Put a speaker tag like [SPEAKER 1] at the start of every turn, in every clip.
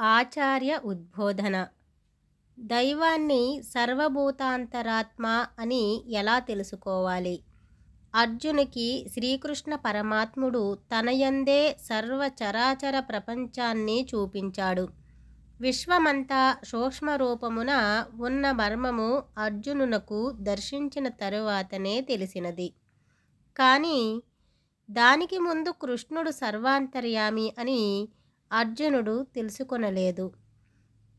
[SPEAKER 1] ఆచార్య ఉద్బోధన. దైవాన్ని సర్వభూతాంతరాత్మ అని ఎలా తెలుసుకోవాలి? అర్జునికి శ్రీకృష్ణ పరమాత్ముడు తనయందే సర్వచరాచర ప్రపంచాన్ని చూపించాడు. విశ్వమంతా సూక్ష్మరూపమున ఉన్న మర్మము అర్జునునకు దర్శించిన తరువాతనే తెలిసినది. కానీ దానికి ముందు కృష్ణుడు సర్వాంతర్యామి అని అర్జునుడు తెలుసుకొనలేదు.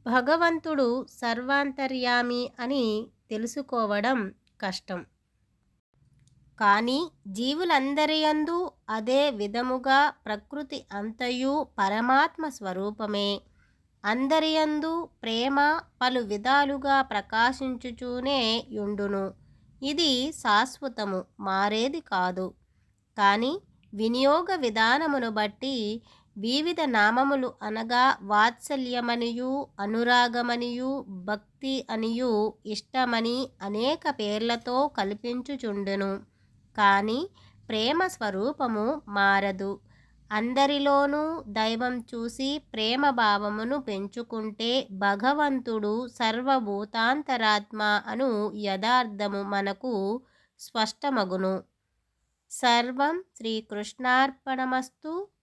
[SPEAKER 1] భగవంతుడు సర్వాంతర్యామి అని తెలుసుకోవడం కష్టం. కానీ జీవులందరియందు అదే విధముగా ప్రకృతి అంతయు పరమాత్మ స్వరూపమే. అందరియందు ప్రేమ పలు విధాలుగా ప్రకాశించుచూనే యుండును. ఇది శాశ్వతము మారేది కాదు. కానీ వినియోగ విధానమును బట్టి వివిధ నామములు అనగా వాత్సల్యమనియు అనురాగమనియు భక్తి అనియు ఇష్టమని అనేక పేర్లతో కల్పించుచుండును. కానీ ప్రేమ స్వరూపము మారదు. అందరిలోనూ దైవం చూసి ప్రేమ భావమును పెంచుకుంటే భగవంతుడు సర్వభూతాంతరాత్మ అను యథార్థము మనకు స్పష్టమగును. సర్వం శ్రీకృష్ణార్పణమస్తు